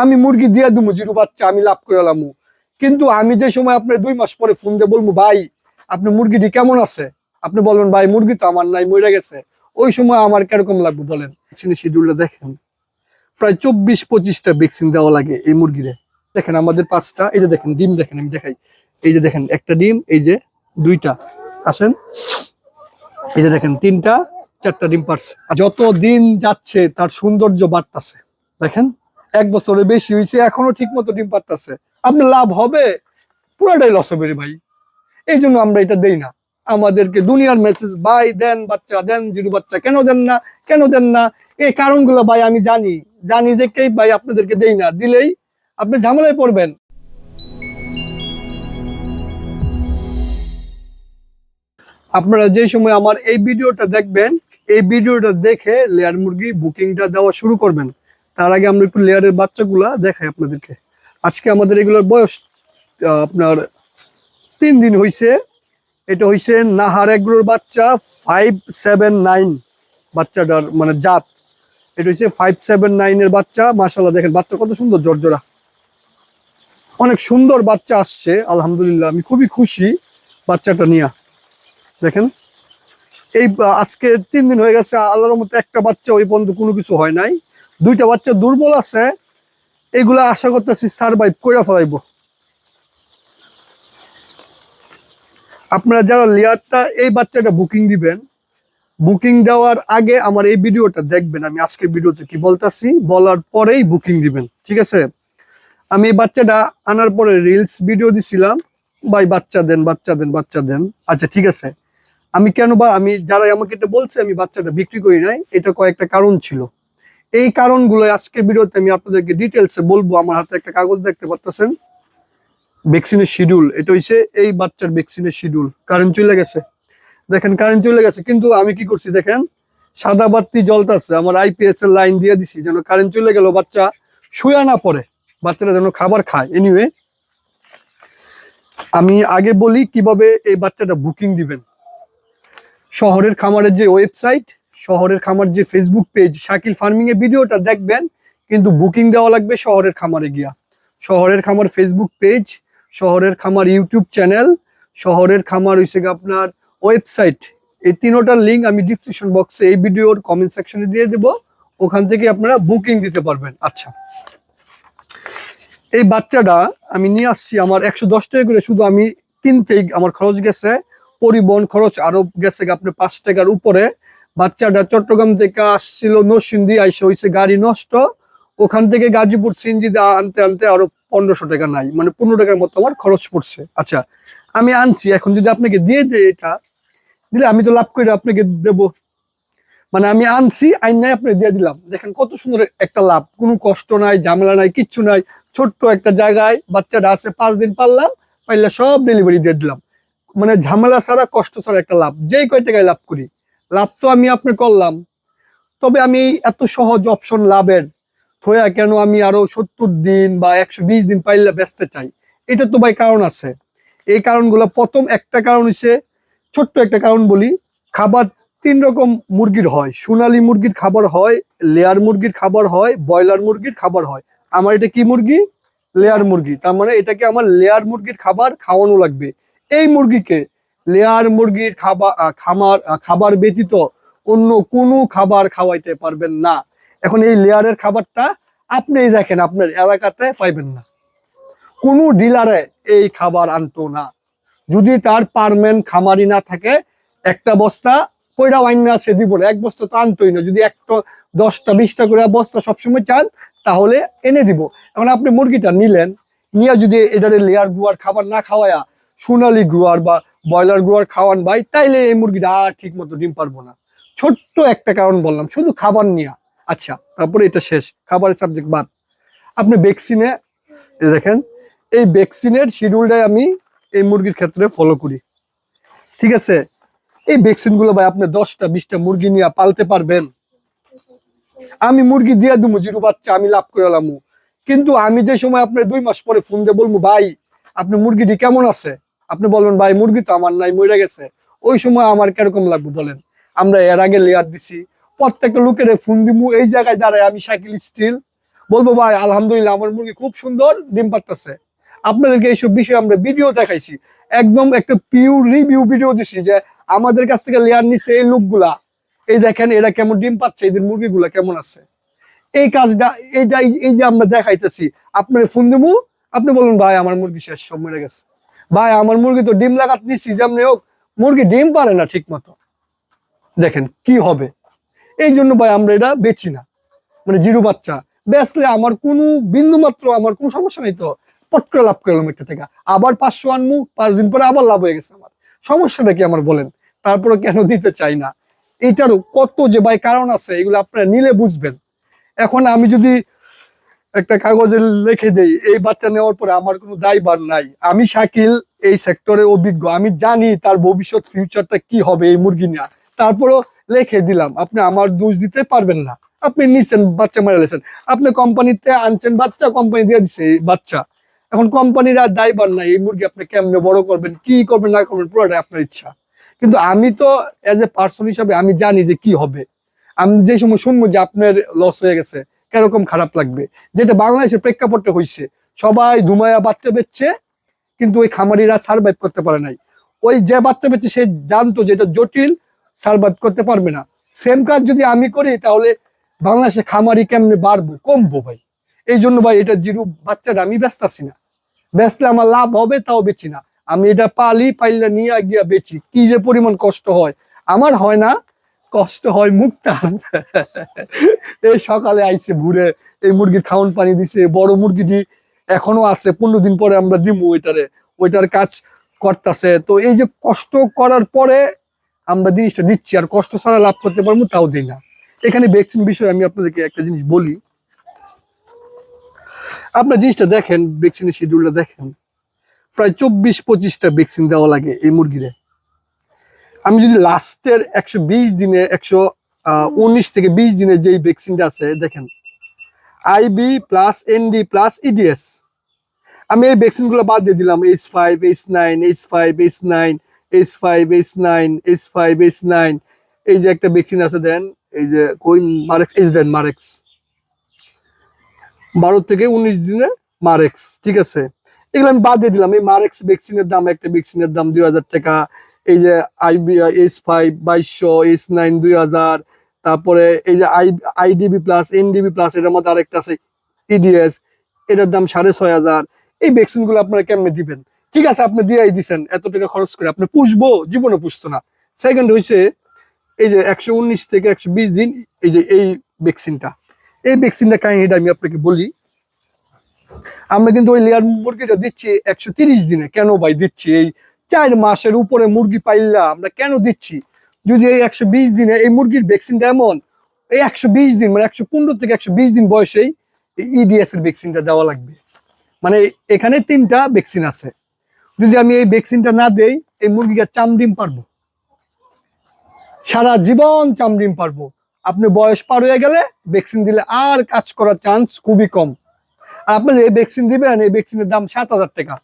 আমি মুরগি দিয়ে দুমু, জিরো বাচ্চা আমি লাভ করে এলামু কিন্তু আমি যে সময় আপনার দুই মাস পরে ফোন দিয়ে বলব, ভাই আপনি মুরগিটি কেমন আছে? আপনি বলবেন ভাই, মুরগি তো আমার নাই, মরে গেছে। ওই সময় আমার কীরকম লাগবে বলেন? শিডিউলটা দেখেন। প্রায় চব্বিশ পঁচিশটা ভ্যাকসিন দেওয়া লাগে এই মুরগিরে। দেখেন আমাদের পাঁচটা, এই যে দেখেন, ডিম দেখেন, আমি দেখাই। এই যে দেখেন, একটা ডিম, এই যে দুইটা। আসেন। এই যে দেখেন, তিনটা, চারটা ডিম পারছে। যত দিন যাচ্ছে, তার সৌন্দর্য বাড়তাছে। দেখেন। এক বছরের বেশি হয়েছে, এখনও ঠিক মতো ডিম পারতাছে আপনার লাভ হবে, পুরাটাই লস হবে ভাই। এই জন্য আমরা এটা দেই না। আমাদেরকে দুনিয়ার মেসেজ ভাই, দেন বাচ্চা, দেন জিরো বাচ্চা, কেন দেন না, কেন দেন না? এই কারণগুলো ভাই আমি জানি। জানি যে কে ভাই আপনাদেরকে দেই না। দিলেই আপনি ঝামেলায় পড়বেন। আপনারা যে সময় আমার এই ভিডিওটা দেখবেন, এই ভিডিওটা দেখে লেয়ার মুরগি বুকিংটা দেওয়া শুরু করবেন। তার আগে আমরা একটু লেয়ারের বাচ্চাগুলা দেখাই আপনাদেরকে। আজকে আমাদের এগুলোর বয়স আপনার তিন দিন হইছে। এটা হইছে নাহার এগুলোর বাচ্চা ফাইভ সেভেন নাইন বাচ্চাটার মানে জাত। এটা হচ্ছে ফাইভ সেভেন নাইনের বাচ্চা মাসাল্লাহ দেখেন, বাচ্চা কত সুন্দর, জর্জরা। অনেক সুন্দর বাচ্চা আসছে, আলহামদুলিল্লাহ, আমি খুবই খুশি বাচ্চাটা নিয়ে। দেখেন, এই আজকে তিন দিন হয়ে গেছে, আল্লাহর মতো একটা বাচ্চা ওই পর্যন্ত কোনো কিছু হয় নাই। দুইটা বাচ্চা দুর্বল আছে, এগুলা আশা করতেছি সার্ভাইভ করে ফেলাইব। আপনারা যারা লেয়ারটা, এই বাচ্চাটা বুকিং দিবেন বুকিং দেওয়ার আগে আমার এই ভিডিওটা দেখবেন, আমি আজকের ভিডিওতে কি বলতাছি, বলার পরেই বুকিং দিবেন, ঠিক আছে? আমি এই বাচ্চাটা আনার পরে রিলস ভিডিও দিছিলাম, ভাই বাচ্চা দেন বাচ্চা দেন বাচ্চা দেন। আচ্ছা ঠিক আছে। আমি কেন বা আমি যারা আমাকে এটা বলছে, আমি বাচ্চাটা বিক্রি করি নাই, এটা কয়েকটা কারণ ছিল। এই কারণগুলো আজকের ভিডিওতে আমি আপনাদেরকে ডিটেলসে বলব। আমার হাতে একটা কাগজ দেখতে পাচ্ছেন ভ্যাকসিনের শিডিউল এটা হচ্ছে এই বাচ্চার ভ্যাকসিনের শিডিউল কারেন্ট চলে গেছে। দেখেন কারেন্ট চলে গেছে, কিন্তু আমি কি করছি দেখেন? সাদা বাতি জ্বলতেছে, আমার আইপিএস এর লাইন দিয়ে দিছি, যেন কারেন্ট চলে গেল বাচ্চা শুয়া না পড়ে, বাচ্চারা যেন খাবার খায়। এনিওয়ে আমি আগে বলি কীভাবে এই বাচ্চাটা বুকিং দিবেন। শহরের খামারের যে ওয়েবসাইট শহরের খামার যে ফেসবুক পেজ শাকিল ফার্মিং এর ভিডিওটা দেখবেন, কিন্তু বুকিং দেওয়া লাগবে শহরের খামারে গিয়া। শহরের খামার ফেসবুক পেজ শহরের খামার ইউটিউব চ্যানেল শহরের খামার গিয়ে আপনার ওয়েবসাইট এই তিনোটার লিঙ্ক আমি ডিসক্রিপশন বক্সে এই ভিডিওর কমেন্ট সেকশনে দিয়ে দেব। ওখান থেকে আপনারা বুকিং দিতে পারবেন। আচ্ছা। এই বাচ্চাটা আমি নিয়ে আসছি আমার একশো দশ টাকা করে। শুধু আমি কিনতেই আমার খরচ গেছে। পরিবহন খরচ আরও গেছে আপনার পাঁচ টাকার উপরে। বাচ্চাটা চট্টগ্রাম থেকে আসছিল নরসিংদী, আইসে হয়েছে গাড়ি নষ্ট। ওখান থেকে গাজীপুর সিনজি আনতে আনতে আরও পনেরোশো টাকা নাই মানে পনেরো টাকার মতো আমার খরচ পড়ছে। আচ্ছা আমি আনছি, এখন যদি আপনাকে দিয়ে দেয় এটা, দিলে আমি তো লাভ করে আপনাকে দেব। মানে আমি আনছি আইন নাই আপনি দিয়ে দিলাম। দেখেন কত সুন্দর একটা লাভ, কোনো কষ্ট নাই, ঝামেলা নাই, কিচ্ছু নাই। ছোট্ট একটা জায়গায় বাচ্চাটা আছে, পাঁচ দিন পারলাম, পাইলে সব ডেলিভারি দিয়ে দিলাম। মানে ঝামেলা ছাড়া, কষ্ট ছাড়া একটা লাভ, যেই কয় টাকায় লাভ করি। লাভ তো আমি আপনি করলাম। তবে আমি এত সহজ অপশন লাভের থয়া কেন আমি আরও সত্তর দিন বা একশো বিশ দিন পাইলে বেচতে চাই? এটা তো ভাই কারণ আছে। এই কারণগুলো প্রথম একটা কারণ হচ্ছে ছোট্ট একটা কারণ বলি, খাবার তিন রকম মুরগির হয়। সোনালী মুরগির খাবার হয়, লেয়ার মুরগির খাবার হয়, ব্রয়লার মুরগির খাবার হয়। আমার এটা কি মুরগি? লেয়ার মুরগি। তার মানে এটাকে আমার লেয়ার মুরগির খাবার খাওয়ানো লাগবে। এই মুরগিকে লেয়ার মুরগির খাবার খামার খাবার ব্যতীত অন্য কোনো খাবার খাওয়াইতে পারবেন না। এখন এই লেয়ারের খাবারটা আপনি দেখেন, আপনার এলাকাতে পাইবেন না। কোনো ডিলারে এই খাবার আনতো না। যদি তার পারমেন্ট খামারি না থাকে, একটা বস্তা কইরা ওয়াইন না সে দিব না। এক বস্তা তো আনতোই না। যদি একটা, দশটা, বিশটা করে বস্তা সবসময় চান, তাহলে এনে দিব। এখন আপনি মুরগিটা নিলেন, নিয়ে যদি এটারে লেয়ার গুয়ার খাবার না খাওয়ায়া, সোনালি গুয়ার বা ব্রয়লার গুয়ার খাওয়ান ভাই, তাইলে এই মুরগিটা আর ঠিক মতো ডিম পারব না। ছোট্ট একটা কারণ বললাম, শুধু খাবার নিয়া। আচ্ছা তারপরে এটা শেষ, খাবারের সাবজেক্ট বাদ। আপনি ভ্যাকসিনে দেখেন, এই ভ্যাকসিনের শিডিউলটাই আমি এই মুরগির ক্ষেত্রে ফলো করি। ঠিক আছে? এই ভ্যাকসিনগুলো ভাই, আপনি দশটা, বিশটা মুরগি নিয়ে পালতে পারবেন। আমি মুরগি দিয়ে দেবো জিরো বাচ্চা, আমি লাভ করে এলাম কিন্তু আমি যে সময় আপনি দুই মাস পরে ফোন দিয়ে বলব, ভাই, আপনি মুরগিটি কেমন আছে? আপনি বলবেন, ভাই, মুরগি তো আমার নাই, মরে গেছে। ওই সময় আমার কীরকম লাগবে বলেন? আমরা এর আগে লেয়ার দিছি। প্রত্যেকটা লোকের ফোন দিমু, এই জায়গায় দাঁড়ায় আমি সাইকেল স্টিল বলব, ভাই, আলহামদুলিল্লাহ, আমার মুরগি খুব সুন্দর, ডিম পারতেছে আপনাদেরকে এইসব বিষয়ে আমরা ভিডিও দেখাইছি। একদম একটা পিওর রিভিউ ভিডিও দিছি যে আমাদের কাছ থেকে লেয়ার নিচ্ছে এই লোকগুলা। এই দেখেন, এরা কেমন ডিম পাচ্ছে এদের মুরগিগুলা কেমন আছে। এই কাজটা, এইটা, এই- এই যে আমরা দেখাইতেছি, আপনার ফোন দেবো আপনি বলুন, ভাই, আমার মুরগি শেষ, সব মরে গেছে। ভাই, আমার মুরগি তো ডিম লাগাত নিচ্ছি যেমনি হোক, মুরগি ডিম পারে না ঠিক মতো দেখেন কি হবে। এই জন্য ভাই, আমরা এটা বেচি না। মানে জিরো বাচ্চা। বেচলে আমার কোনো বিন্দু মাত্র, আমার কোনো সমস্যা নেই তো। পট লাভ করলাম একটা থেকে। আবার পাঁচশো আনমু, পাঁচ দিন পরে আবার লাভ হয়ে গেছে আমার। সমস্যাটা কি আমার বলেন? তারপরে কেন দিতে চাই না? এটারও কত যে ভাই কারণ আছে, এগুলো আপনারা নিলে বুঝবেন। এখন আমি যদি একটা কাগজে লিখে দেই, এই বাচ্চা নেওয়ার পরে আমার কোনো দায়ভার নাই। আমি শাকিল, এই সেক্টরে অভিজ্ঞ, আমি জানি তার ভবিষ্যৎ ফিউচারটা কি হবে এই মুরগি নিয়ে। তারপরও লিখে দিলাম, আপনি আমার দোষ দিতে পারবেন না। আপনি নিচ্ছেন বাচ্চা মারা লেছেন আপনি কোম্পানিতে আনছেন, বাচ্চা কোম্পানি দিয়ে দিচ্ছে বাচ্চা। এখন কোম্পানির আর দায়ভার নাই, এই মুরগি আপনি কেমনে বড় করবেন, কি করবেন, না করবেন, পুরোটাই আপনার ইচ্ছা। কিন্তু আমি তো এজ এ পার্সন হিসাবে আমি জানি যে কি হবে। আমি যে সময় শুনব যে আপনার লস হয়ে গেছে কীরকম খারাপ লাগবে? যেটা বাংলাদেশের প্রেক্ষাপটে হয়েছে সবাই ধুমায়া বাচ্চা বেচছে, কিন্তু ওই খামারিরা সার্ভাইভ করতে পারে নাই। ওই যে বাচ্চা বেচছে, সে জানতো যে এটা জটিল সার্ভাইভ করতে পারবে না। সেম কাজ যদি আমি করি, তাহলে বাংলাদেশে খামারি কেমনে বাড়বো? কমবো ভাই। এই জন্য ভাই, এটা জিরো বাচ্চাটা আমি ব্যস্ত আছি না। বেচলে আমার লাভ হবে, তাও বেচি না। আমি এটা পালি, পাইলে নিয়ে গিয়া বেচি। কি যে পরিমাণ কষ্ট হয়। আমার হয় না কষ্ট হয় মুক্তার এই সকালে আইছে ঘুরে এই মুরগির খাওয়ান পানি দিছে বড় মুরগিটি এখনও আছে, পনেরো দিন পরে আমরা দিমু ওইটারে, ওইটার কাজ করতেছে। তো এই যে কষ্ট করার পরে আমরা জিনিসটা দিচ্ছি, আর কষ্ট ছাড়া লাভ করতে পারব তাও দিই না। এখানে ভ্যাকসিন বিষয়ে আমি আপনাদেরকে একটা জিনিস বলি। আপনার জিনিসটা দেখেন ভ্যাকসিনের শিডিউলটা দেখেন। প্রায় চব্বিশ পঁচিশটা ভ্যাকসিন দেওয়া লাগে এই মুরগিরে। আমি যদি লাস্টের একশো বিশ দিনে, একশো উনিশ থেকে বিশ দিনে যেই ভ্যাকসিনটা আছে, দেখেন IB plus ND plus EDS আমি এই ভ্যাকসিনগুলো বাদ দিয়ে দিলাম H five H nine H five H nine H five H nine H five H nine এই যে একটা ভ্যাকসিন আছে, দেন, এই যে কই মারেক্স এইচ দেন মারেক্স বারো থেকে উনিশ দিনে মারেক্স ঠিক আছে? এগুলো আমি বাদ দিয়ে দিলাম, এই মারেক্স ভ্যাকসিনের দাম, একটা ভ্যাকসিনের দাম দুই হাজার টাকা এই যে আইবি এইচ ফাইভ বাইশশো এইচ নাইন দুই হাজার, তারপরে এই যে I IDB plus NDB plus এটার মধ্যে আরেকটা আছে ইডিএস এটার দাম সাড়ে ছয় হাজার। এই ভ্যাকসিনগুলো আপনারা কেমনে দিবেন? ঠিক আছে, আপনি দিয়েই দিচ্ছেন এত টাকা খরচ করে। আপনি পুষবো, জীবনে পুষতো না। সেকেন্ড হয়েছে এই যে একশো উনিশ থেকে একশো বিশ দিন, এই যে এই ভ্যাকসিনটা এই ভ্যাকসিনটা কাহিনীটা আমি আপনাকে বলি। আমরা কিন্তু ওই লেয়ার মুরগিটা দিচ্ছি একশো তিরিশ দিনে। কেন ভাই দিচ্ছি? এই চার মাসের উপরে মুরগি পাইলা আমরা কেন দিচ্ছি? যদি এই একশো বিশ দিনে এই মুরগির ভ্যাকসিনটা এমন, এই একশো বিশ দিন মানে একশো পনেরো থেকে একশো বিশ দিন বয়সেই ইডিএস এর ভ্যাকসিনটা দেওয়া লাগবে। মানে এখানে তিনটা ভ্যাকসিন আছে। যদি আমি এই ভ্যাকসিনটা না দেই, এই মুরগিকে চামড়িম পারব। সারা জীবন চামড়িম পারব। আপনি বয়স পার হয়ে গেলে ভ্যাকসিন দিলে আর কাজ করার চান্স খুবই কম। আর আপনি এই ভ্যাকসিন দিবেন, এই ভ্যাকসিনের দাম সাত হাজার টাকা।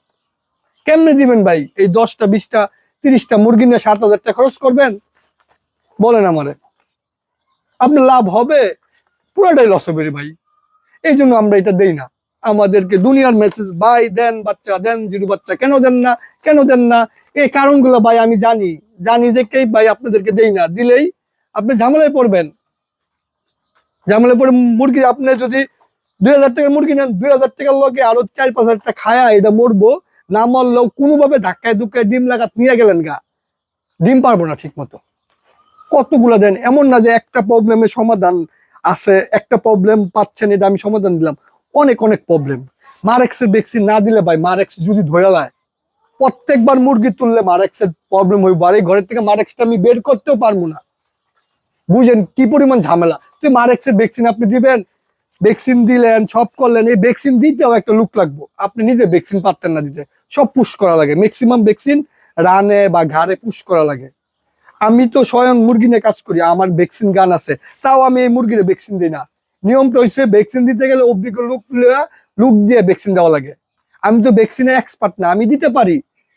কেমনে দিবেন ভাই? এই দশটা, বিশটা, তিরিশটা মুরগি নিয়ে সাত হাজার টাকা খরচ করবেন? বলেন আমারে। আপনার লাভ হবে, পুরোটাই লস হবে ভাই। এই জন্য আমরা এটা দেই না। আমাদেরকে দুনিয়ার মেসেজ ভাই, দেন বাচ্চা, দেন জিরু বাচ্চা, কেন দেন না? কেন দেন না? এই কারণগুলো ভাই আমি জানি। জানি যে কে ভাই আপনাদেরকে দেই না। দিলেই আপনি ঝামেলায় পড়বেন। ঝামেলায় পড়ে মুরগি আপনি যদি দুই হাজার টাকার মুরগি নেন, দুই হাজার টাকার লগে আরও চার পাঁচ হাজার টাকা খায়া এটা মরবো না মরলেও কোনোভাবে ধাক্কায় ধুক্কায় ডিম লাগাত নিয়ে গেলেন গা। ডিম পারব না ঠিক মতো কতগুলো দেন? এমন না যে একটা প্রবলেমের সমাধান আছে, একটা প্রবলেম পাচ্ছেন, এটা আমি সমাধান দিলাম। অনেক অনেক প্রবলেম মারেক্সের ভ্যাকসিন না দিলে ভাই, মারেক্স যদি ধরে লায় প্রত্যেকবার মুরগি তুললে মারেক্সের প্রবলেম হইব। আর এই ঘরের থেকে মারেক্সটা আমি বের করতেও পারব না। বুঝেন কি পরিমাণ ঝামেলা। তুই মারেক্সের ভ্যাকসিন আপনি দিবেন ভ্যাকসিন দিলেন, সব করলেন, এই ভ্যাকসিন দিতেও একটা লুক লাগবো। আপনি নিজে ভ্যাকসিন পারতেন না দিতে। সব পুশ করা লাগে। ম্যাক্সিমাম ভ্যাকসিন রানে বা ঘাড়ে পুশ করা লাগে। আমি তো স্বয়ং মুরগি নিয়ে কাজ করি, আমার ভ্যাকসিন গান আছে। তাও আমি এই মুরগির ভ্যাকসিন দিই না। নিয়মটা হচ্ছে ভ্যাকসিন দিতে গেলে অভিজ্ঞ লোক লুক দিয়ে ভ্যাকসিন দেওয়া লাগে। আমি তো ভ্যাকসিনে এক্সপার্ট না, আমি দিতে পারি।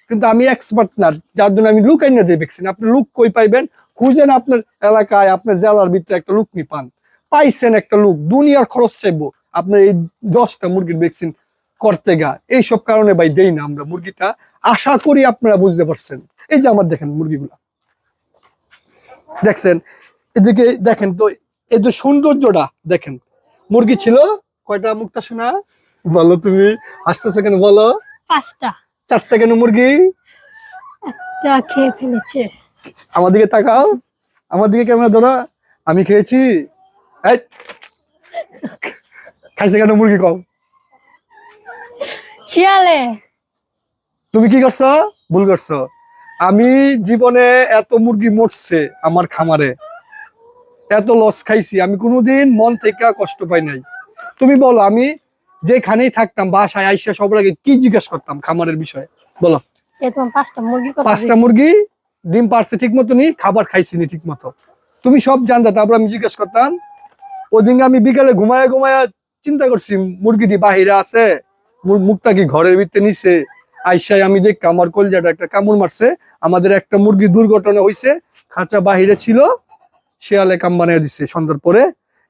কিন্তু আমি এক্সপার্ট না, যার জন্য আমি লুক আইনা দিই ভ্যাকসিন আপনি লুক কই পাইবেন? খুঁজেন আপনার এলাকায়, আপনার জেলার ভিতরে একটা লুক নি পান। পাইছেন একটা লোক দুনিয়ার খরচ চাইব। আপনার এই দশটা মুরগির ভ্যাকসিন করতে গা। এইসব কারণে ভাই দেই না আমরা মুরগিটা। আশা করি আপনারা বুঝতে পারছেন। এই যে আমার দেখেন মুরগিগুলা। দেখছেন? এদিকে দেখেন তো এই যে সৌন্দর্যটা দেখেন। মুরগি ছিল কয়টা মুক্তা শোনা বলো তুমি। আসতেছে কেন বলো? পাঁচটা। চারটা কেন মুরগি? যা খেয়ে ফেলেছে। আমার দিকে তাকাও। আমার দিকে ক্যামেরা ধরো। আমি খেয়েছি। এই! খাইছে কেন মুরগি কম শিয়ালে। তুমি কি করছ? ভুল করছ। আমি জীবনে এত মুরগি মরছে আমার খামারে। এত লস খাইছি। আমি কোনোদিন মন থেকে কষ্ট পাই নাই। তুমি বলো আমি যেখানেই থাকতাম বাসায় আইসা সবার আগে কি জিজ্ঞেস করতাম খামারের বিষয়ে? বলো। পাঁচটা মুরগি পাঁচটা মুরগি ডিম পারছে ঠিক মতো নি খাবার খাইছিনি ঠিক মতো তুমি সব জানতা তারপর আমি জিজ্ঞেস করতাম ওদিন আমি বিকালে ঘুমায় ঘুমায় চিন্তা করছি মুরগিটি বাহিরে আছে মুখটা কি ঘরের ভিতরে নিছে? আইসাই আমি দেখ আমার কলজাটা একটা কামড় মারছে, আমাদের একটা মুরগি দুর্ঘটনা হয়েছে খাঁচা বাহিরে ছিল, শেয়ালে কাম বানিয়ে দিচ্ছে সন্ধ্যার পরে।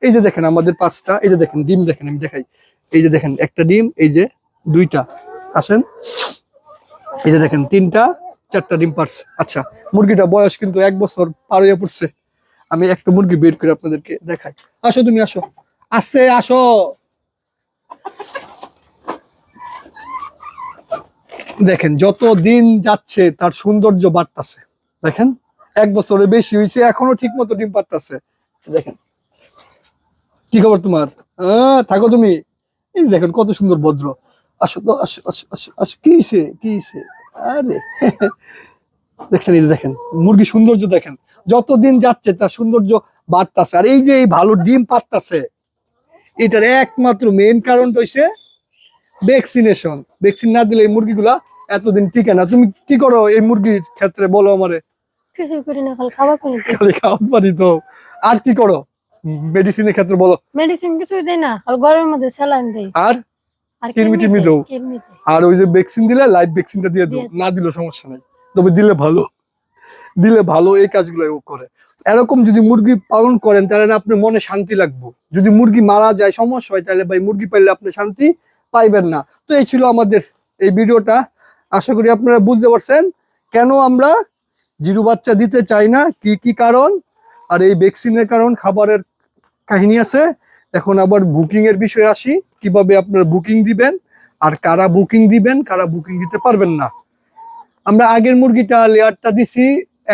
এই যে দেখেন আমাদের পাঁচটা, এই যে দেখেন ডিম দেখেন, আমি দেখাই। এই যে দেখেন একটা ডিম, এই যে দুইটা, আসেন। এই যে দেখেন তিনটা, চারটা ডিম পারছে। আচ্ছা মুরগিটা বয়স কিন্তু এক বছর পার হয়ে পড়ছে। আমি একটা মুরগি বের করে আপনাদেরকে দেখাই। আসো তুমি, আসো। আস্তে, আসো। দেখেন যত দিন যাচ্ছে তার সৌন্দর্য বাড়তেছে। দেখেন, এক বছরের বেশি হয়েছে, এখনও ঠিক মতো ডিম পারতাছে দেখেন, কি খবর তোমার? থাকো তুমি। এই দেখেন, কত সুন্দর ভদ্র। আসো তো, আসো আসো আসো আসো। কি হয়েছে কি হয়েছে আরে দেখছেন এই যে দেখেন মুরগি সৌন্দর্য দেখেন। যত দিন যাচ্ছে তার সৌন্দর্য বাড়তেছে। আর এই যে এই ভালো ডিম পারতাছে এটার একমাত্র মেইন কারণ হইছে ভ্যাকসিনেশন ভ্যাকসিন না দিলে এই মুরগিগুলা এতদিন টিকে না। তুমি কি করো এই মুরগির ক্ষেত্রে বলো আমারে? কিছু করি না খালি খাবার দিই। খালি খাওয়ার পারি তো। আর কি করো? মেডিসিনের ক্ষেত্রে বলো। মেডিসিন কিছুই দেয় না খালি ঘরের মধ্যে স্যালাইন দেই। আর? আর কিরমি টিরমি দাও? আর ওই যে ভ্যাকসিন দিলে লাইভ ভ্যাকসিনটা দিয়ে দাও। না দিলেও সমস্যা নাই। তবে দিলে ভালো। দিলে ভালো এই কাজগুলো করে। এরকম যদি মুরগি পালন করেন, তাহলে না আপনার মনে শান্তি লাগবে। যদি মুরগি মারা যায়, সমস্যা হয়, তাহলে ভাই মুরগি পাইলে আপনি শান্তি পাইবেন না। তো এই ছিল আমাদের এই ভিডিওটা। আশা করি আপনারা বুঝতে পারছেন কেন আমরা জিরু বাচ্চা দিতে চাই না, কি কি কারণ, আর এই ভ্যাকসিনের কারণ, খাবারের কাহিনী আছে। এখন আবার বুকিং এর বিষয়ে আসি, কীভাবে আপনারা বুকিং দিবেন, আর কারা বুকিং দিবেন, কারা বুকিং দিতে পারবেন না। আমরা আগের মুরগিটা লেয়ারটা দিছি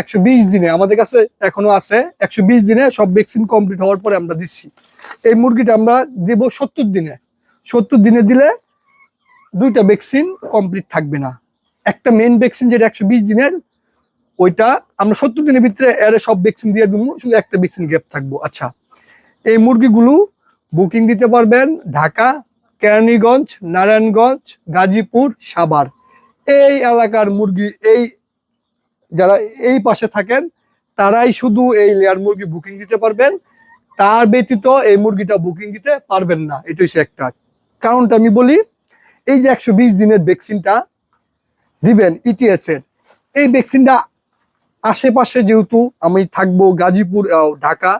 একশো বিশ দিনে। আমাদের কাছে এখনও আছে। একশো বিশ দিনে সব ভ্যাকসিন কমপ্লিট হওয়ার পরে আমরা দিচ্ছি। এই মুরগিটা আমরা দেব সত্তর দিনে। সত্তর দিনে দিলে দুইটা ভ্যাকসিন কমপ্লিট থাকবে না। একটা মেন ভ্যাকসিন যেটা একশো বিশ দিনের, ওইটা আমরা সত্তর দিনের ভিতরে এর সব ভ্যাকসিন দিয়ে দেবো, শুধু একটা ভ্যাকসিন গ্যাপ থাকব। আচ্ছা এই মুরগিগুলো বুকিং দিতে পারবেন ঢাকা, কেরানীগঞ্জ, নারায়ণগঞ্জ, গাজীপুর, সাভার। এই এলাকার মুরগি, এই যারা এই পাশে থাকেন, তারাই শুধু এই লেয়ার মুরগি বুকিং দিতে পারবেন। তার ব্যতীত এই মুরগিটা বুকিং দিতে পারবেন না। এটা হচ্ছে একটা কারণটা আমি বলি। এই যে একশো বিশ দিনের ভ্যাকসিনটা দিবেন ইটিএস এর এই ভ্যাকসিনটা আশেপাশে যেহেতু আমি থাকব গাজীপুর ঢাকা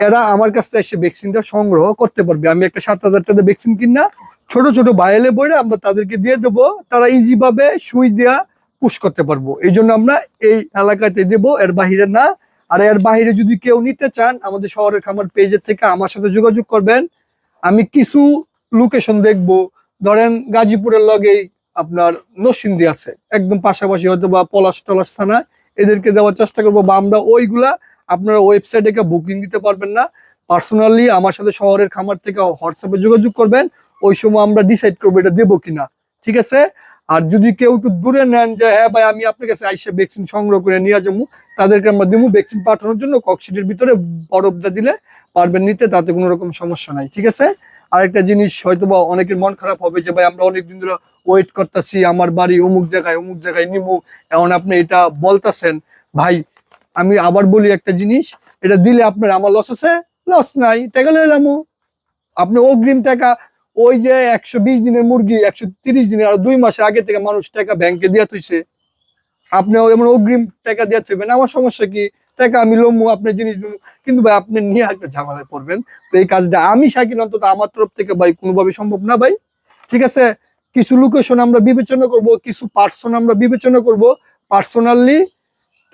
এরা আমার কাছ থেকে এসে ভ্যাকসিনটা সংগ্রহ করতে পারবে। আমি একটা সাত হাজার টাকা ভ্যাকসিন কিনা ছোট ছোট বায়ালে বইরে আমরা তাদেরকে দিয়ে দেবো, তারা ইজি ভাবে সুই দেওয়া পুশ করতে পারব। এই জন্য আমরা এই এলাকাতে দেব, এর বাহিরে না। আর এর বাহিরে যদি কেউ নিতে চান, আমাদের শহরের খামার পেজের থেকে আমার সাথে যোগাযোগ করবেন। আমি কিছু লোকেশন দেখব। ধরেন গাজীপুরের লগেই আপনার নরসিংদী আছে। একদম পাশাপাশি হয়তো বা পলাশ টলাশ থানা। এদেরকে দেওয়ার চেষ্টা করব বা আমরা ওইগুলা আপনারা ওয়েবসাইটে বুকিং দিতে পারবেন না। পার্সোনালি আমার সাথে শহরের খামার থেকে হোয়াটসঅ্যাপে যোগাযোগ করবেন। ওই সময় আমরা ডিসাইড করব এটা দেবো কিনা। ঠিক আছে? আর যদি কেউ একটু দূরে নেন যে হ্যাঁ ভাই, আমি আপনার কাছে আইসে ভ্যাকসিন সংগ্রহ করে নিয়ে যাব। তাদেরকে আমরা দেবো ভ্যাকসিন পাঠানোর জন্য। কক্সিটের ভিতরে বরফটা দিলে পারবেন নিতে, তাতে কোনো রকম সমস্যা নাই। ঠিক আছে? আরেকটা জিনিস হয়তো বা অনেকের মন খারাপ হবে যে, ভাই, আমরা অনেকদিন ধরে ওয়েট করতেছি, আমার বাড়ি অমুক জায়গায় অমুক জায়গায় নিমু। এখন আপনি এটা বলতেছেন, ভাই আমি আবার বলি একটা জিনিস, এটা দিলে আপনার আমার লস আছে লস নাই, টাকা লইলাম আপনি অগ্রিম টাকা, ওই যে একশো বিশ দিনের মুরগি, একশো তিরিশ দিনের, আর দুই মাসের আগে থেকে মানুষ টাকা ব্যাংকে দিয়া তুইছে আপনি এমন অগ্রিম টাকা দিয়া থইবেন, আমার সমস্যা কি? টাকা আমি লমু, আপনার জিনিস দেবো কিন্তু ভাই, আপনি নিয়ে একটা ঝামেলায় পড়বেন। তো এই কাজটা আমি শাকিল অন্তত আমার তরফ থেকে ভাই কোনোভাবে সম্ভব না ভাই। ঠিক আছে? কিছু লোকেশন আমরা বিবেচনা করব, কিছু পার্সন আমরা বিবেচনা করব। পার্সোনালি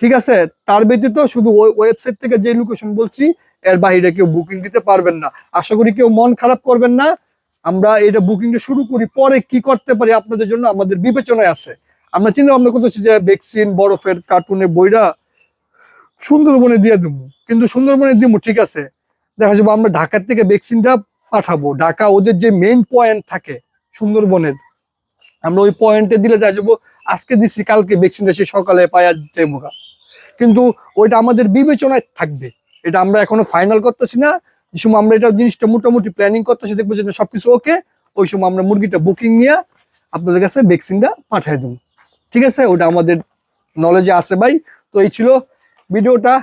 ঠিক আছে? তার ব্যতীত শুধু ওয়েবসাইট থেকে যে লোকেশন বলছি, এর বাইরে কেউ বুকিং দিতে পারবেন না। আশা করি কেউ মন খারাপ করবেন না। আমরা এটা বুকিংটা শুরু করি, পরে কি করতে পারি আপনাদের জন্য আমাদের বিবেচনায় আছে। আমরা চিন্তা ভাবনা করতেছি যে ভ্যাকসিন বরফের কার্টুনে বইরা সুন্দরবনে দিয়ে দেবো কিন্তু সুন্দরবনে দিব ঠিক আছে? দেখা যাব আমরা ঢাকার থেকে ভ্যাকসিনটা পাঠাবো। ঢাকা ওদের যে মেইন পয়েন্ট থাকে সুন্দরবনের, আমরা ওই পয়েন্টে দিলে দেখা যাব, আজকে দিচ্ছি কালকে ভ্যাকসিনটা সে সকালে পাওয়া গা। কিন্তু ওইটা আমাদের বিবেচনায় থাকবে। এটা আমরা এখনও ফাইনাল করতেছি না। যে সময় আমরা এটা জিনিসটা মোটামুটি প্ল্যানিং করতেছি দেখব যে সবকিছু ওকে ওই সময় আমরা মুরগিটা বুকিং নিয়ে আপনাদের কাছে ভ্যাকসিনটা পাঠিয়ে দেবো। ঠিক আছে? ওটা আমাদের নলেজে আছে ভাই। তো এই ছিল ভিডিওটা।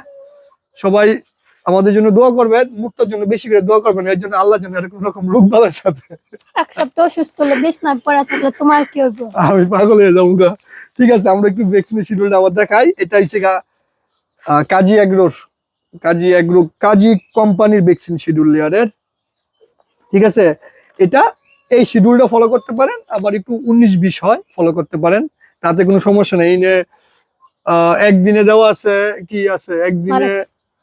সবাই আমাদের জন্য দোয়া করবেন মুক্তার জন্য বেশি করে দোয়া করবেন। এর জন্য আল্লাহ যেন এরকম রকম রোগ বালার সাথে। এক সপ্তাহ অসুস্থ হলে বেশ না পড়া থাকলে তোমার কি হইব? আমি পাগল হয়ে যাব। ঠিক আছে আমরা একটু ভ্যাকসিনের শিডিউলটা আবার দেখাই। এটা হচ্ছে কাজী এগ্রোর কাজী এগ্রো কাজী কোম্পানির ভ্যাকসিন শিডিউল লেয়ারের ঠিক আছে? এটা এই শিডিউলটা ফলো করতে পারেন আবার একটু উনিশ বিশ হয় ফলো করতে পারেন। তাতে কোনো সমস্যা নেই। এই একদিনে দেওয়া আছে কি আছে? একদিনে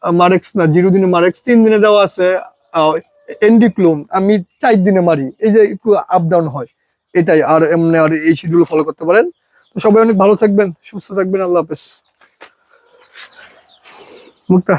মারেক্স। না জিরো দিনে মারেক্স তিন দিনে দেওয়া আছে এন্ডিক্লোন। আমি চার দিনে মারি। এই যে একটু আপ ডাউন হয় এটাই। আর এমনি আর এই শিডিউল ফলো করতে পারেন। তো সবাই অনেক ভালো থাকবেন সুস্থ থাকবেন। আল্লাহ হাফেজ। মুক্তা